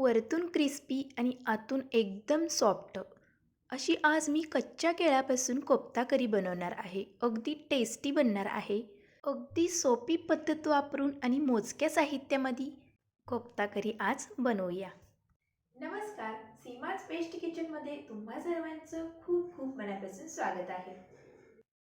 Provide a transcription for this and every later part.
वरतून क्रिस्पी आणि आतून एकदम सॉफ्ट. अशी आज मी कच्च्या केळ्यापासून कोफ्ता करी बनवणार आहे. अगदी टेस्टी बनणार आहे. अगदी सोपी पद्धत वापरून आणि मोजक्या साहित्यामध्ये कोफ्ता करी आज बनवूया. नमस्कार. सीमाज बेस्ट किचनमध्ये तुम्हा सर्वांचं खूप खूप मनापासून स्वागत आहे.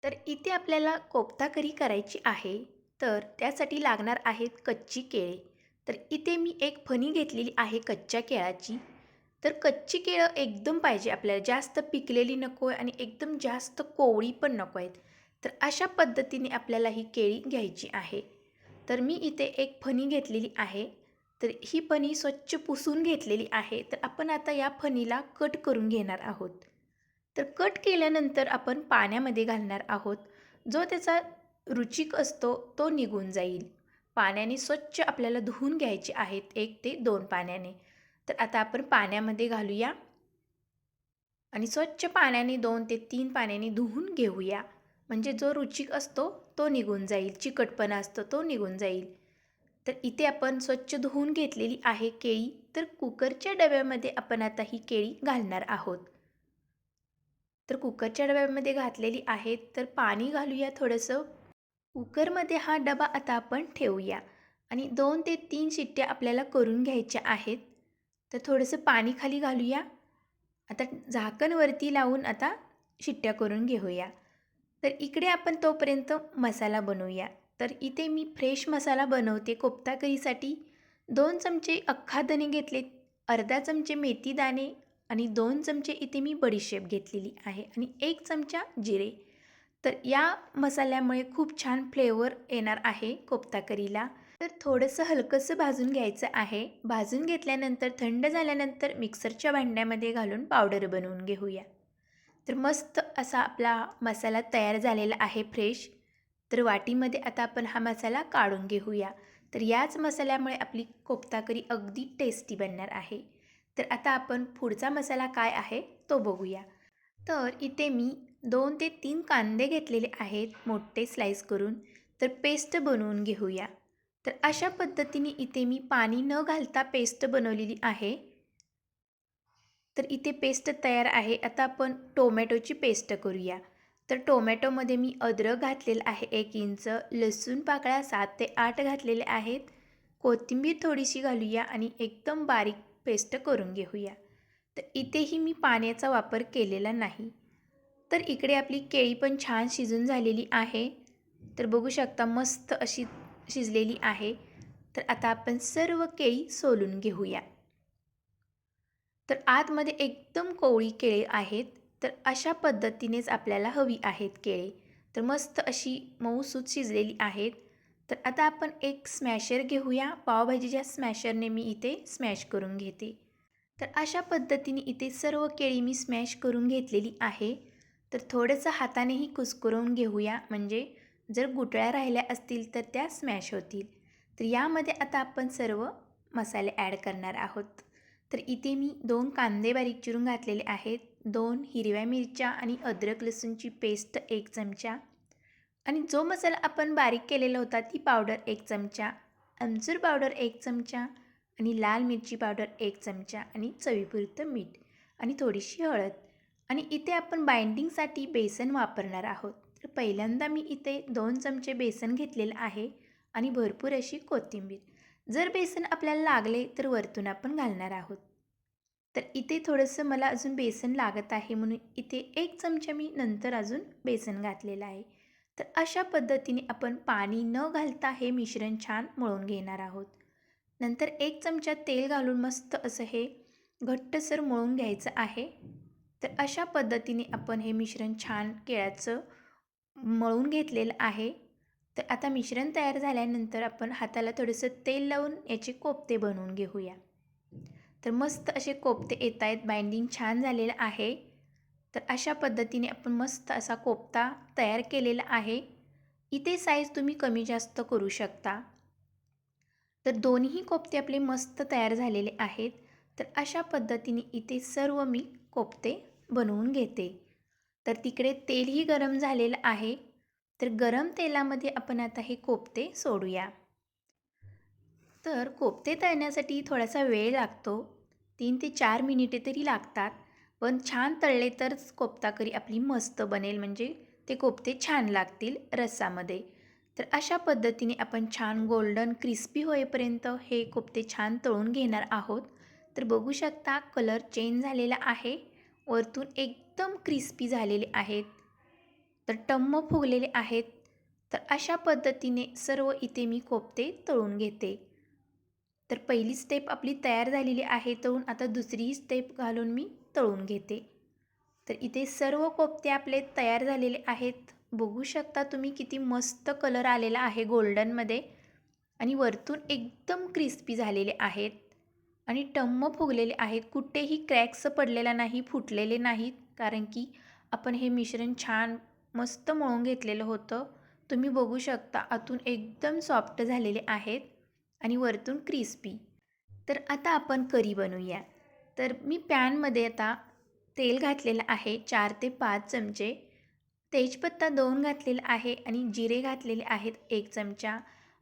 तर इथे आपल्याला कोफ्ता करी करायची आहे. तर त्यासाठी लागणार आहेत कच्ची केळे. तर इथे मी एक फणी घेतलेली आहे कच्च्या केळाची. तर कच्ची केळं एकदम पाहिजे आपल्याला. जास्त पिकलेली नको आहे आणि एकदम जास्त कोवळी पण नको आहेत. तर अशा पद्धतीने आपल्याला ही केळी घ्यायची आहे. तर मी इथे एक फणी घेतलेली आहे. तर ही फणी स्वच्छ पुसून घेतलेली आहे. तर आपण आता या फणीला कट करून घेणार आहोत. तर कट केल्यानंतर आपण पाण्यामध्ये घालणार आहोत. जो त्याचा रुचिक असतो तो निघून जाईल. पाण्याने स्वच्छ आपल्याला धुवून घ्यायचे आहेत एक ते दोन पाण्याने. तर आता आपण पाण्यामध्ये घालूया. आणि स्वच्छ पाण्याने दोन ते तीन पाण्याने धुवून घेऊया. म्हणजे जो रुचिक असतो तो निघून जाईल. चिकटपणा असतो तो निघून जाईल. तर इथे आपण स्वच्छ धुवून घेतलेली आहे केळी. तर कुकरच्या डब्यामध्ये आपण आता ही केळी घालणार आहोत. तर कुकरच्या डब्यामध्ये घातलेली आहेत तर पाणी घालूया थोडंसं. कुकरमध्ये हा डबा आता आपण ठेवूया. आणि दोन ते तीन शिट्ट्या आपल्याला करून घ्यायच्या आहेत. तर थोडंसं पाणी खाली घालूया. आता झाकणवरती लावून आता शिट्ट्या करून घेऊया. तर इकडे आपण तोपर्यंत मसाला बनवूया. तर इथे मी फ्रेश मसाला बनवते कोफ्ता करीसाठी दोन चमचे अख्खा धणे घेतले अर्धा चमचे मेथी दाणे आणि दोन चमचे इथे मी बडीशेप घेतलेली आहे. आणि एक चमचा जिरे. तर या मसाल्यामुळे खूप छान फ्लेवर येणार आहे कोफ्ता करीला तर थोडंसं हलकंसं भाजून घ्यायचं आहे. भाजून घेतल्यानंतर थंड झाल्यानंतर मिक्सरच्या भांड्यामध्ये घालून पावडर बनवून घेऊया. तर मस्त असा आपला मसाला तयार झालेला आहे फ्रेश तर वाटीमध्ये आता आपण हा मसाला काढून घेऊया. तर याच मसाल्यामुळे आपली कोफ्ता करी अगदी टेस्टी बनणार आहे. तर आता आपण पुढचा मसाला काय आहे तो बघूया. तर इथे मी दोन ते तीन कांदे घेतलेले आहेत मोठे स्लाईस करून. तर पेस्ट बनवून घेऊया. तर अशा पद्धतीने इथे मी पाणी न घालता पेस्ट बनवलेली आहे. तर इथे पेस्ट तयार आहे. आता आपण टोमॅटोची पेस्ट करूया. तर टोमॅटोमध्ये मी अद्रक घातलेलं आहे एक इंच लसूण पाकळ्या सात ते आठ घातलेले आहेत. कोथिंबीर थोडीशी घालूया आणि एकदम बारीक पेस्ट करून घेऊया. तर इथेही मी पाण्याचा वापर केलेला नाही. तर इकडे आपली केळी पण छान शिजून झालेली आहे. तर बघू शकता मस्त अशी शिजलेली आहे. तर आता आपण सर्व केळी सोलून घेऊया. तर आतमध्ये एकदम कोवळी केळी आहेत. तर अशा पद्धतीनेच आपल्याला हवी आहेत केळी. तर मस्त अशी मऊसूत शिजलेली आहेत. तर आता आपण एक स्मॅशर घेऊया. पावभाजीच्या स्मॅशरने मी इथे स्मॅश करून घेते. तर अशा पद्धतीने इथे सर्व केळी मी स्मॅश करून घेतलेली आहे. तर थोडंसं हातानेही कुस्करून घेऊया. म्हणजे जर गुटळ्या राहिल्या असतील तर त्या स्मॅश होतील. तर यामध्ये आता आपण सर्व मसाले ॲड करणार आहोत. तर इथे मी दोन कांदे बारीक चिरून घातलेले आहेत. दोन हिरव्या मिरच्या आणि अद्रक लसूणची पेस्ट एक चमचा. आणि जो मसाला आपण बारीक केलेला होता ती पावडर एक चमचा. आमचूर पावडर एक चमचा. आणि लाल मिरची पावडर एक चमचा. आणि चवीपुरतं मीठ. आणि थोडीशी हळद. आणि इथे आपण बाइंडिंगसाठी बेसन वापरणार आहोत. तर पहिल्यांदा मी इथे दोन चमचे बेसन घेतलेलं आहे आणि भरपूर अशी कोथिंबीर. जर बेसन आपल्याला लागले तर वरतून आपण घालणार आहोत. तर इथे थोडंसं मला अजून बेसन लागत आहे म्हणून इथे एक चमचा मी नंतर अजून बेसन घातलेलं आहे. तर अशा पद्धतीने आपण पाणी न घालता हे मिश्रण छान मळून घेणार आहोत. नंतर एक चमचा तेल घालून मस्त असं हे घट्टसर मळून घ्यायचं आहे. तर अशा पद्धतीने आपण हे मिश्रण छान केळ्याचं मळून घेतलेलं आहे. तर आता मिश्रण तयार झाल्यानंतर आपण हाताला थोडंसं तेल लावून याचे कोफ्ते बनवून घेऊया. तर मस्त असे कोपते येत आहेत बाइंडिंग छान झालेलं आहे. तर अशा पद्धतीने आपण मस्त असा कोफ्ता तयार केलेला आहे. इथे साईज तुम्ही कमी जास्त करू शकता. तर दोन्ही कोफ्ते आपले मस्त तयार झालेले आहेत. तर अशा पद्धतीने इथे सर्व मी कोपते बनवून घेते. तर तिकडे तेलही गरम झालेलं आहे. तर गरम तेलामध्ये आपण आता हे कोफ्ते सोडूया. तर कोफ्ते तळण्यासाठी थोडासा वेळ लागतो. तीन ते चार मिनिटे तरी लागतात. पण छान तळले तरच कोफ्ता करी आपली मस्त बनेल. म्हणजे ते कोफ्ते छान लागतील रस्सामध्ये तर अशा पद्धतीने आपण छान गोल्डन क्रिस्पी होईपर्यंत हे कोफ्ते छान तळून घेणार आहोत. तर बघू शकता कलर चेंज झालेला आहे. वरतून एकदम क्रिस्पी झालेले आहेत. तर टम्म फुगलेले आहेत. तर अशा पद्धतीने सर्व इथे मी कोफ्ते तळून घेते. तर पहिली स्टेप आपली तयार झालेली आहे. तळून आता दुसरी स्टेप घालून मी तळून घेते. तर इथे सर्व कोफ्ते आपले तयार झालेले आहेत. बघू शकता तुम्ही किती मस्त कलर आलेला आहे गोल्डनमध्ये आणि वरतून एकदम क्रिस्पी झालेले आहेत. आणि टम्म फुगलेले आहेत. कुठेही क्रॅक्स पडलेला नाही फुटलेले नाहीत. कारण की आपण हे मिश्रण छान मस्त मळून घेतलेलं होतं. तुम्ही बघू शकता आतून एकदम सॉफ्ट झालेले आहेत आणि वरतून क्रिस्पी. तर आता आपण करी बनवूया. तर मी पॅनमध्ये आता तेल घातलेलं आहे चार ते पाच चमचे. तेजपत्ता दोन घातलेला आहे आणि जिरे घातलेले आहेत एक चमचा.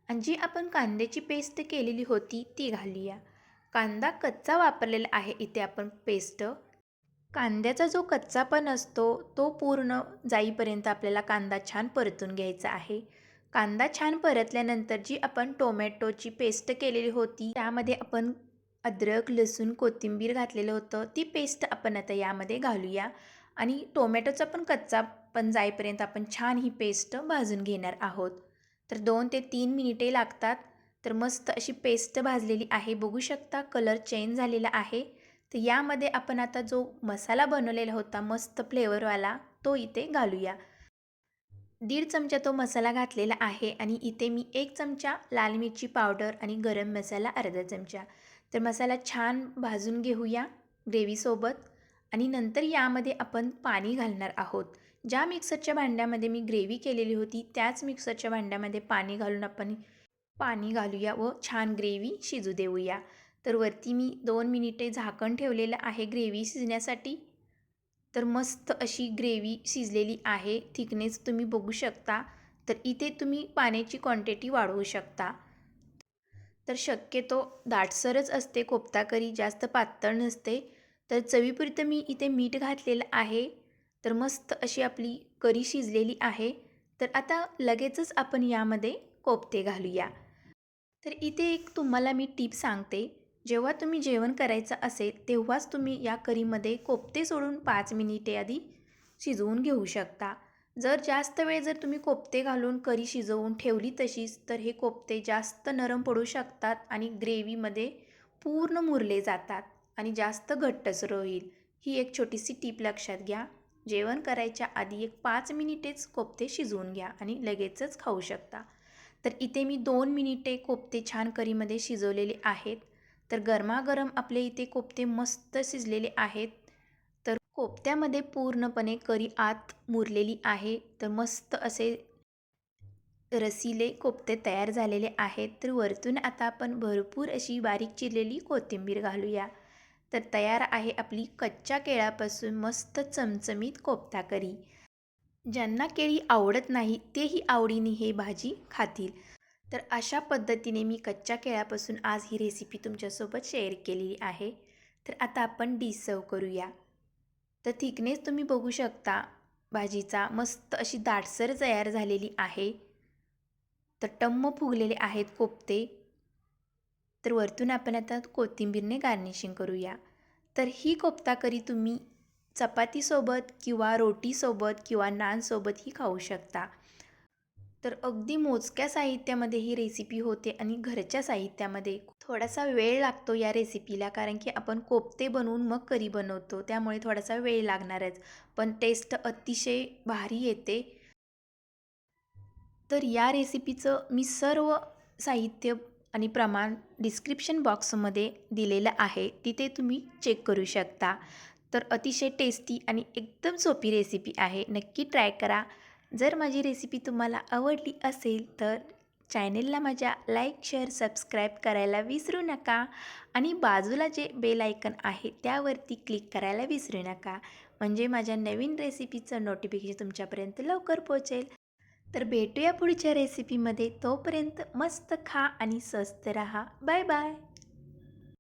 आणि जी आपण कांद्याची पेस्ट केलेली होती ती घालूया. कांदा कच्चा वापरलेला आहे. इथे आपण पेस्ट कांद्याचा जो कच्चापण असतो तो पूर्ण जाईपर्यंत आपल्याला कांदा छान परतून घ्यायचा आहे. कांदा छान परतल्यानंतर जी आपण टोमॅटोची पेस्ट केलेली होती त्यामध्ये आपण अद्रक लसूण कोथिंबीर घातलेलं होतं ती पेस्ट आपण आता यामध्ये घालूया. आणि टोमॅटोचा पण कच्चा पण जाईपर्यंत आपण छान ही पेस्ट भाजून घेणार आहोत. तर दोन ते तीन मिनिटे लागतात. तर मस्त अशी पेस्ट भाजलेली आहे. बघू शकता कलर चेंज झालेला आहे. तर यामध्ये आपण आता जो मसाला बनवलेला होता मस्त फ्लेवरवाला तो इथे घालूया. दीड चमचा तो मसाला घातलेला आहे आणि इथे मी एक चमचा लाल मिरची पावडर आणि गरम मसाला अर्धा चमचा. तर मसाला छान भाजून घेऊया ग्रेव्हीसोबत आणि नंतर यामध्ये आपण पाणी घालणार आहोत. ज्या मिक्सरच्या भांड्यामध्ये मी ग्रेव्ही केलेली होती त्याच मिक्सरच्या भांड्यामध्ये पाणी घालून आपण पाणी घालूया व छान ग्रेव्ही शिजू देऊया. तर वरती मी दोन मिनिटे झाकण ठेवलेलं आहे ग्रेव्ही शिजण्यासाठी. तर मस्त अशी ग्रेव्ही शिजलेली आहे. थिकनेस तुम्ही बघू शकता. तर इथे तुम्ही पाण्याची क्वांटिटी वाढवू शकता. तर शक्यतो दाटसरच असते कोफ्ता करी जास्त पातळ नसते. तर चवीपुरतं मी इथे मीठ घातलेलं आहे. तर मस्त अशी आपली करी शिजलेली आहे. तर आता लगेचच आपण यामध्ये कोफ्ते घालूया. तर इथे एक तुम्हाला मी टीप सांगते. जेव्हा तुम्ही जेवण करायचं असेल तेव्हाच तुम्ही या करीमध्ये कोफ्ते सोडून पाच मिनिटे आधी शिजवून घेऊ शकता. जर जास्त वेळ जर तुम्ही कोफ्ते घालून करी शिजवून ठेवली तशीच तर हे कोफ्ते जास्त नरम पडू शकतात आणि ग्रेव्हीमध्ये पूर्ण मुरले जातात आणि जास्त घट्टसर होईल ही एक छोटीशी टीप लक्षात घ्या. जेवण करायच्या आधी एक पाच मिनिटेच कोफ्ते शिजवून घ्या आणि लगेचच खाऊ शकता. तर इथे मी दोन मिनिटे कोफ्ते छान करीमध्ये शिजवलेले आहेत. तर गरमागरम आपले इथे कोफ्ते मस्त शिजलेले आहेत. तर कोफ्त्यामध्ये पूर्णपणे करी आत मुरलेली आहे. तर मस्त असे रसीले कोफ्ते तयार झालेले आहेत. तर वरतून आता आपण भरपूर अशी बारीक चिरलेली कोथिंबीर घालूया. तर तयार आहे आपली कच्च्या केळापासून मस्त चमचमीत कोफ्ता करी. ज्यांना केळी आवडत नाही तेही आवडीने हे भाजी खातील. तर अशा पद्धतीने मी कच्च्या केळापासून आज ही रेसिपी तुमच्यासोबत शेअर केलेली आहे. तर आता आपण डिश सर्व करूया. तर थिकनेस तुम्ही बघू शकता भाजीचा मस्त अशी दाटसर तयार झालेली आहे. तर टम्म फुगलेले आहेत कोफ्ते तर वरतून आपण आता कोथिंबीरने गार्निशिंग करूया. तर ही कोफ्ता करी तुम्ही चपातीसोबत किंवा रोटीसोबत किंवा नानसोबतही खाऊ शकता. तर अगदी मोजक्या साहित्यामध्ये ही रेसिपी होते आणि घरच्या साहित्यामध्ये थोडासा वेळ लागतो या रेसिपीला कारण की आपण कोफ्ते बनवून मग करी बनवतो. त्यामुळे थोडासा वेळ लागणारच पण टेस्ट अतिशय भारी येते. तर या रेसिपीचं मी सर्व साहित्य आणि प्रमाण डिस्क्रिप्शन बॉक्समध्ये दिलेलं आहे. तिथे तुम्ही चेक करू शकता. तर अतिशय टेस्टी आणि एकदम सोपी रेसिपी आहे. नक्की ट्राय करा. जर माझी रेसिपी तुम्हाला आवडली असेल तर चॅनेलला माझ्या लाईक शेअर सबस्क्राईब करायला विसरू नका आणि बाजूला जे बेल आयकन आहे त्यावरती क्लिक करायला विसरू नका. म्हणजे माझ्या नवीन रेसिपीचं नोटिफिकेशन तुमच्यापर्यंत लवकर पोहोचेल. तर भेटूया पुढच्या रेसिपीमध्ये तोपर्यंत मस्त खा आणि स्वस्त रहा. Bye bye